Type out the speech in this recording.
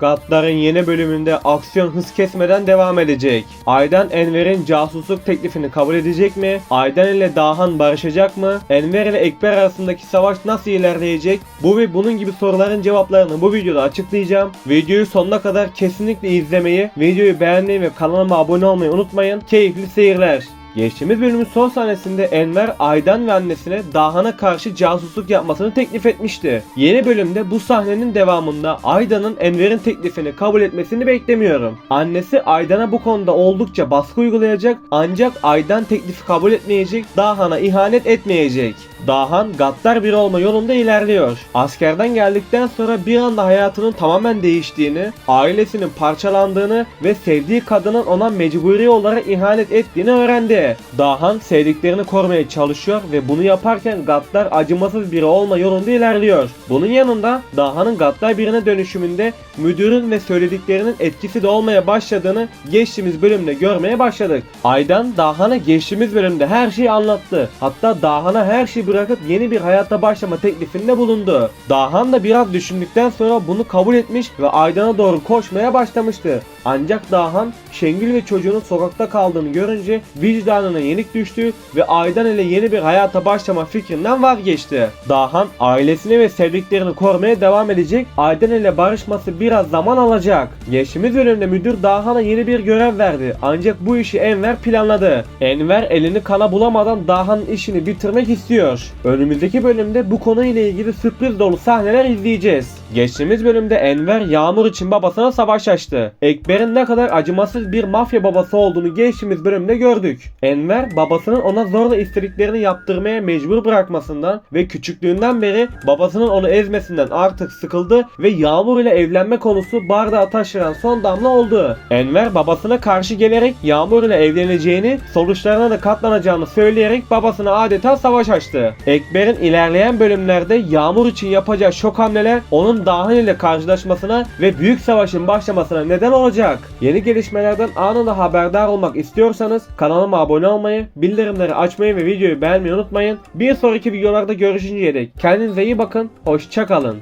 Gatlar'ın yeni bölümünde aksiyon hız kesmeden devam edecek. Aydan Enver'in casusluk teklifini kabul edecek mi? Aydan ile Dahan barışacak mı? Enver ile Ekber arasındaki savaş nasıl ilerleyecek? Bu ve bunun gibi soruların cevaplarını bu videoda açıklayacağım. Videoyu sonuna kadar kesinlikle izlemeyi, videoyu beğenmeyi ve kanalıma abone olmayı unutmayın. Keyifli seyirler. Geçtiğimiz bölümün son sahnesinde Enver Aydan ve annesine Dahan'a karşı casusluk yapmasını teklif etmişti. Yeni bölümde bu sahnenin devamında Aydan'ın Enver'in teklifini kabul etmesini beklemiyorum. Annesi Aydan'a bu konuda oldukça baskı uygulayacak ancak Aydan teklifi kabul etmeyecek, Dahan'a ihanet etmeyecek. Dahan gaddar biri olma yolunda ilerliyor. Askerden geldikten sonra bir anda hayatının tamamen değiştiğini, ailesinin parçalandığını ve sevdiği kadının ona mecburi olarak ihanet ettiğini öğrendi. Dahan sevdiklerini korumaya çalışıyor ve bunu yaparken gaddar acımasız biri olma yolunda ilerliyor. Bunun yanında Dahan'ın gaddar birine dönüşümünde müdürün ve söylediklerinin etkisi de olmaya başladığını geçtiğimiz bölümde görmeye başladık. Aydan Dahan'a geçtiğimiz bölümde her şeyi anlattı. Hatta Dahan'a her şeyi bırakıp yeni bir hayata başlama teklifinde bulundu. Dahan da biraz düşündükten sonra bunu kabul etmiş ve Aydan'a doğru koşmaya başlamıştı. Ancak Dahan Şengül ve çocuğunun sokakta kaldığını görünce vicdanına yenik düştü ve Aydan ile yeni bir hayata başlama fikrinden vazgeçti. Dahan ailesini ve sevdiklerini korumaya devam edecek. Aydan ile barışması biraz zaman alacak. Geçtiğimiz bölümde müdür Dahan'a yeni bir görev verdi. Ancak bu işi Enver planladı. Enver elini kana bulamadan Dahan'ın işini bitirmek istiyor. Önümüzdeki bölümde bu konuyla ilgili sürpriz dolu sahneler izleyeceğiz. Geçtiğimiz bölümde Enver Yağmur için babasına savaş açtı. Ekber'in ne kadar acımasız bir mafya babası olduğunu geçtiğimiz bölümde gördük. Enver babasının ona zorla istediklerini yaptırmaya mecbur bırakmasından ve küçüklüğünden beri babasının onu ezmesinden artık sıkıldı ve Yağmur ile evlenme konusu bardağı taşıran son damla oldu. Enver babasına karşı gelerek Yağmur ile evleneceğini, sonuçlarına da katlanacağını söyleyerek babasına adeta savaş açtı. Ekber'in ilerleyen bölümlerde Yağmur için yapacağı şok hamleler onun Dahan ile karşılaşmasına ve büyük savaşın başlamasına neden olacak. Yeni gelişmelerden anında haberdar olmak istiyorsanız kanalıma abone olmayı, bildirimleri açmayı ve videoyu beğenmeyi unutmayın. Bir sonraki videolarda görüşünceye dek kendinize iyi bakın, hoşçakalın.